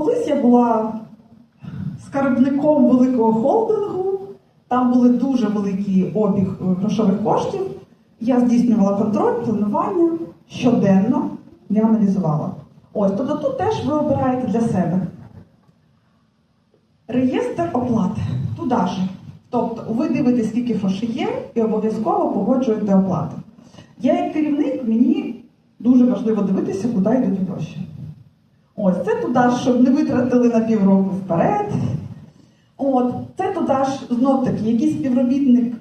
Колись я була скарбником великого холдингу, там були дуже великий обіг е, грошових коштів. Я здійснювала контроль, планування щоденно не аналізувала. Ось, тобто тут теж ви обираєте для себе. Реєстр оплати. Туди ж. Тобто ви дивитесь, скільки грошей є, і обов'язково погоджуєте оплати. Я як керівник, мені дуже важливо дивитися, куди йдуть гроші. Ось це туди щоб не витратили на півроку вперед. От, це туди ж знов таки, якийсь співробітник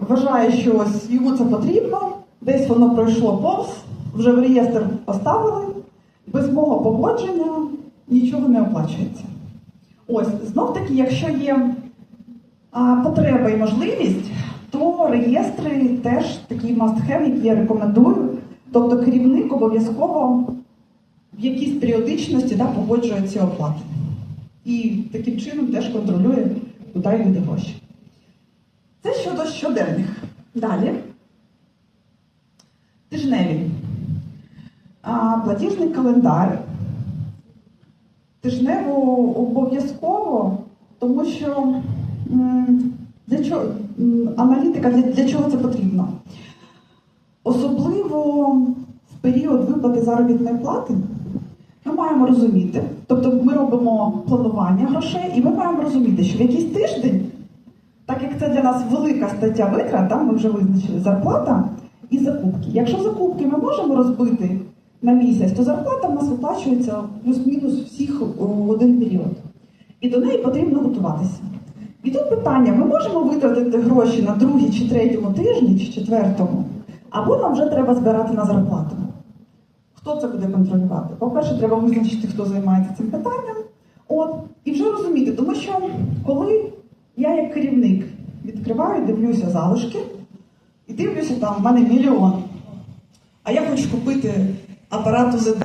вважає, що ось йому це потрібно, десь воно пройшло повз, вже в реєстр поставили, без мого погодження нічого не оплачується. Ось, знов таки, якщо є а, потреба і можливість, то реєстри теж такий must-have, який я рекомендую. Тобто керівник обов'язково в якійсь періодичності да, погоджує ці оплати. І таким чином теж контролює, куди йдуть гроші. Це щодо щоденних. Далі. Тижневі. А, платіжний календар. Тижнево обов'язково, тому що для чого, аналітика для, для чого це потрібно? Особливо в період виплати заробітної плати ми маємо розуміти, тобто ми робимо планування грошей, і ми маємо розуміти, що в якийсь тиждень, так як це для нас велика стаття витрат, там ми вже визначили зарплата і закупки. Якщо закупки ми можемо розбити на місяць, то зарплата в нас виплачується плюс-мінус всіх у один період. І до неї потрібно готуватися. І тут питання: ми можемо витратити гроші на другий чи третьому тижні, чи четвертому, або нам вже треба збирати на зарплату. Хто це буде контролювати? По-перше, треба визначити, хто займається цим питанням. От, і вже розуміти, тому що коли я як керівник відкриваю, дивлюся залишки, і дивлюся, там в мене мільйон. А я хочу купити апарат УЗД.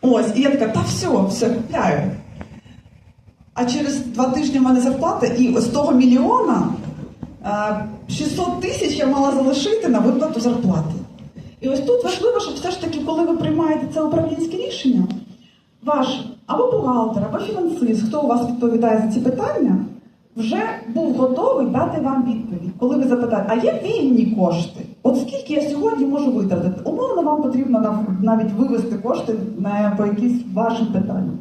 Ось, і я така, та все, все, купляю. А через два тижні в мене зарплата, і з того мільйона е, 600 тисяч я мала залишити на виплату зарплати. І ось тут важливо, щоб все ж таки, коли ви приймаєте це управлінське рішення, ваш або бухгалтер, або фінансист, хто у вас відповідає за ці питання, вже був готовий дати вам відповідь. Коли ви запитаєте, а є вільні кошти? От скільки я сьогодні можу витратити? Умовно, вам потрібно навіть вивести кошти на по якісь вашим питанням.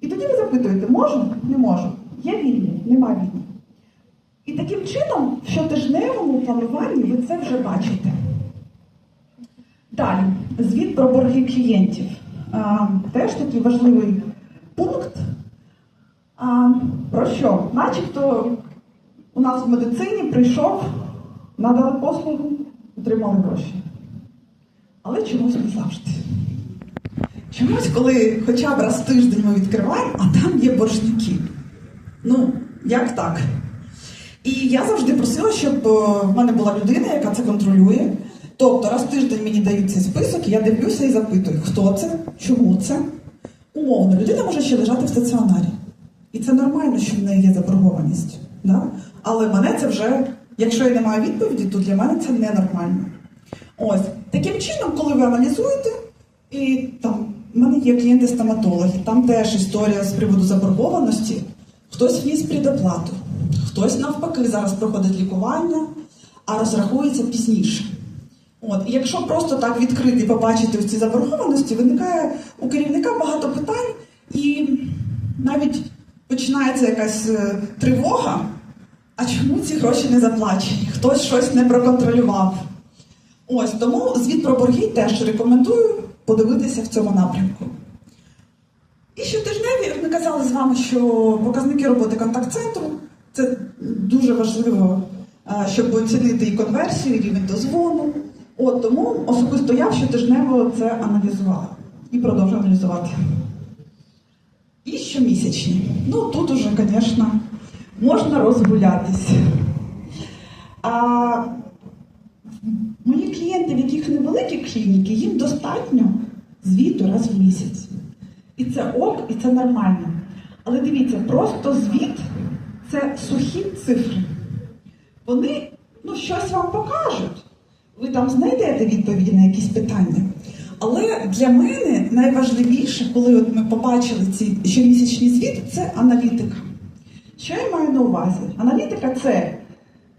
І тоді ви запитуєте, можу? Не можу. Є вільні? Нема вільні. І таким чином, в щотижневому плануванні ви це вже бачите. Далі, звіт про борги клієнтів. Теж такий важливий пункт. Про що? Начебто у нас в медицині прийшов, надали послугу, отримали гроші. Але чомусь не завжди. Чомусь, коли хоча б раз в тиждень ми відкриваємо, а там є боржники. Ну, як так? І я завжди просила, щоб е, в мене була людина, яка це контролює. Тобто раз в тиждень мені дають цей список, я дивлюся і запитую, хто це, чому це. Умовно, людина може ще лежати в стаціонарі. І це нормально, що в неї є заборгованість. Да? Але мене це вже, якщо я не маю відповіді, то для мене це ненормально. Ось, таким чином, коли ви аналізуєте, і там в мене є клієнти-стоматологи, там теж історія з приводу заборгованості. Хтось вніс предоплату, хтось навпаки зараз проходить лікування, а розрахується пізніше. От, і якщо просто так відкрити і побачити ось ці заборгованості, виникає у керівника багато питань, і навіть починається якась е, тривога. А чому ці гроші не заплачені? Хтось щось не проконтролював. Ось тому звіт про борги теж рекомендую подивитися в цьому напрямку. І щотижневі ми казали з вами, що показники роботи контакт-центру це дуже важливо, е, щоб оцінити і конверсію, і рівень дозвону. От тому особисто я щотижнево це аналізувала і продовжую аналізувати. І щомісячні. Ну тут уже, звісно, можна розгулятись. А мої клієнти, в яких невеликі клініки, їм достатньо звіту раз в місяць. І це ок, і це нормально. Але дивіться, просто звіт це сухі цифри. Вони ну, щось вам покажуть. Ви там знайдете відповіді на якісь питання. Але для мене найважливіше, коли от ми побачили ці щомісячні звіти, це аналітика. Що я маю на увазі? Аналітика це,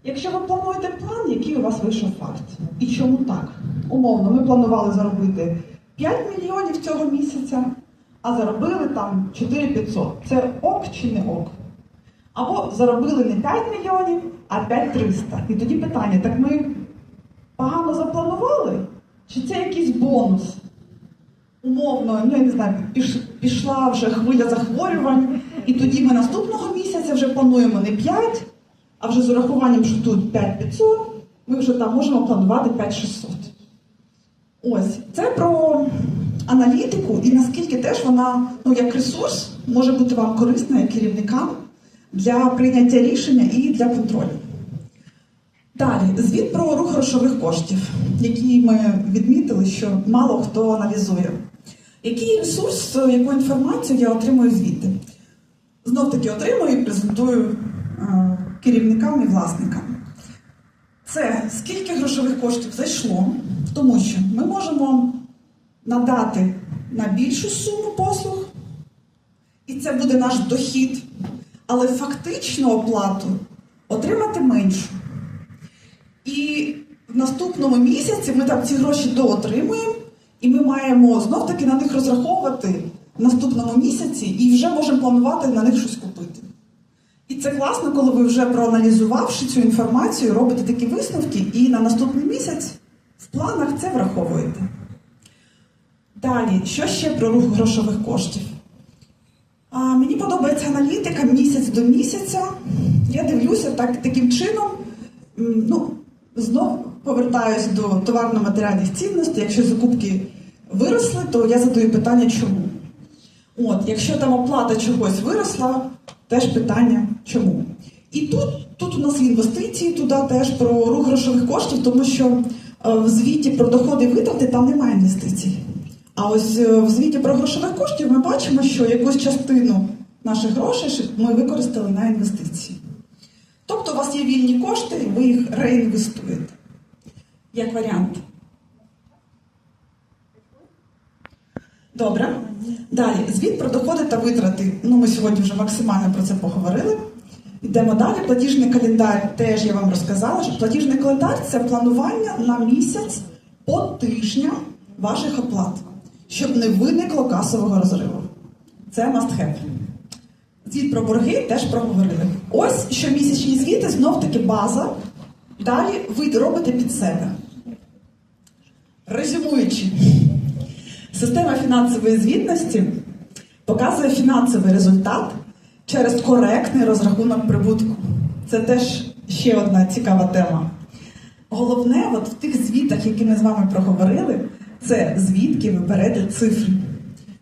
якщо ви плануєте план, який у вас вийшов факт. І чому так? Умовно, ми планували заробити 5 мільйонів цього місяця, а заробили там 4500. Це ок чи не ок? Або заробили не 5 мільйонів, а 5300. І тоді питання: так ми погано запланували? Чи це якийсь бонус? Умовно, ну я не знаю, піш, пішла вже хвиля захворювань, і тоді ми наступного місяця вже плануємо не 5, а вже з урахуванням, що тут 5500, ми вже там можемо планувати 5600. Ось, це про аналітику і наскільки теж вона, ну як ресурс, може бути вам корисна як керівникам для прийняття рішення і для контролю. Далі, звіт про рух грошових коштів, який ми відмітили, що мало хто аналізує. Який ресурс, яку інформацію я отримую звідти? Знов таки отримую і презентую е, керівникам і власникам. Це скільки грошових коштів зайшло, тому що ми можемо надати на більшу суму послуг, і це буде наш дохід, але фактично оплату отримати меншу. І в наступному місяці ми там ці гроші доотримуємо, і ми маємо знов таки на них розраховувати в наступному місяці і вже можемо планувати на них щось купити. І це класно, коли ви вже проаналізувавши цю інформацію, робите такі висновки, і на наступний місяць в планах це враховуєте. Далі, що ще про рух грошових коштів? А, мені подобається аналітика місяць до місяця. Я дивлюся так, таким чином. Ну, знов повертаюся до товарно-матеріальних цінностей. Якщо закупки виросли, то я задаю питання, чому. От, якщо там оплата чогось виросла, теж питання чому. І тут, тут у нас інвестиції туди теж про рух грошових коштів, тому що е, в звіті про доходи і витрати там немає інвестицій. А ось е, в звіті про грошових коштів ми бачимо, що якусь частину наших грошей ми використали на інвестиції. Тобто у вас є вільні кошти, ви їх реінвестуєте. Як варіант. Добре. Далі, звіт про доходи та витрати. Ну, ми сьогодні вже максимально про це поговорили. Йдемо далі. Платіжний календар теж я вам розказала, що платіжний календар це планування на місяць по тижня ваших оплат, щоб не виникло касового розриву. Це must have. Звіт про борги теж проговорили. Ось щомісячні звіти знов таки база. Далі ви робите під себе. Резюмуючи, система фінансової звітності показує фінансовий результат через коректний розрахунок прибутку. Це теж ще одна цікава тема. Головне, от в тих звітах, які ми з вами проговорили, це звідки ви берете цифри,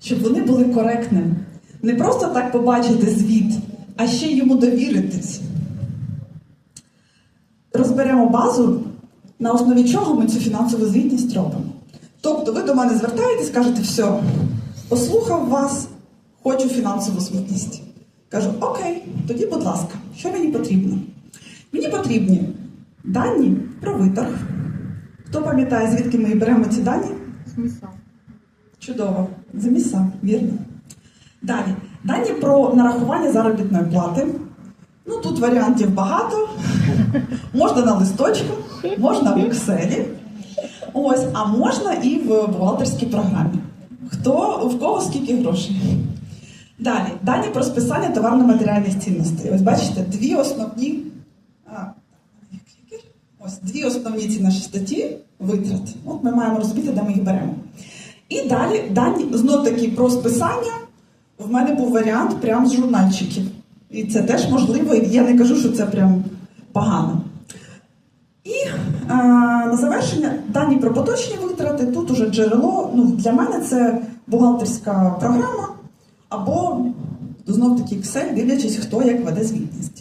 щоб вони були коректними. Не просто так побачити звіт, а ще йому довіритись. Розберемо базу, на основі чого ми цю фінансову звітність робимо. Тобто ви до мене звертаєтесь, кажете, все, послухав вас, хочу фінансову звітність. Кажу, окей, тоді, будь ласка, що мені потрібно? Мені потрібні дані про виторг. Хто пам'ятає, звідки ми беремо ці дані? Смисл. Чудово. За місця, вірно. Далі. Дані про нарахування заробітної плати. Ну, тут варіантів багато. Можна на листочку, можна в Excel. Ось, а можна і в бухгалтерській програмі. Хто в кого скільки грошей. Далі, дані про списання товарно-матеріальних цінностей. Ось бачите, дві основні. Ось дві основні ці наші статті витрат. От ми маємо розуміти, де ми їх беремо. І далі дані знов таки про списання. В мене був варіант прямо з журнальчиків. І це теж можливо, і я не кажу, що це прям погано. І е, на завершення дані про поточні витрати. Тут уже джерело. Ну, для мене це бухгалтерська програма або знов таки Excel, дивлячись, хто як веде звітність.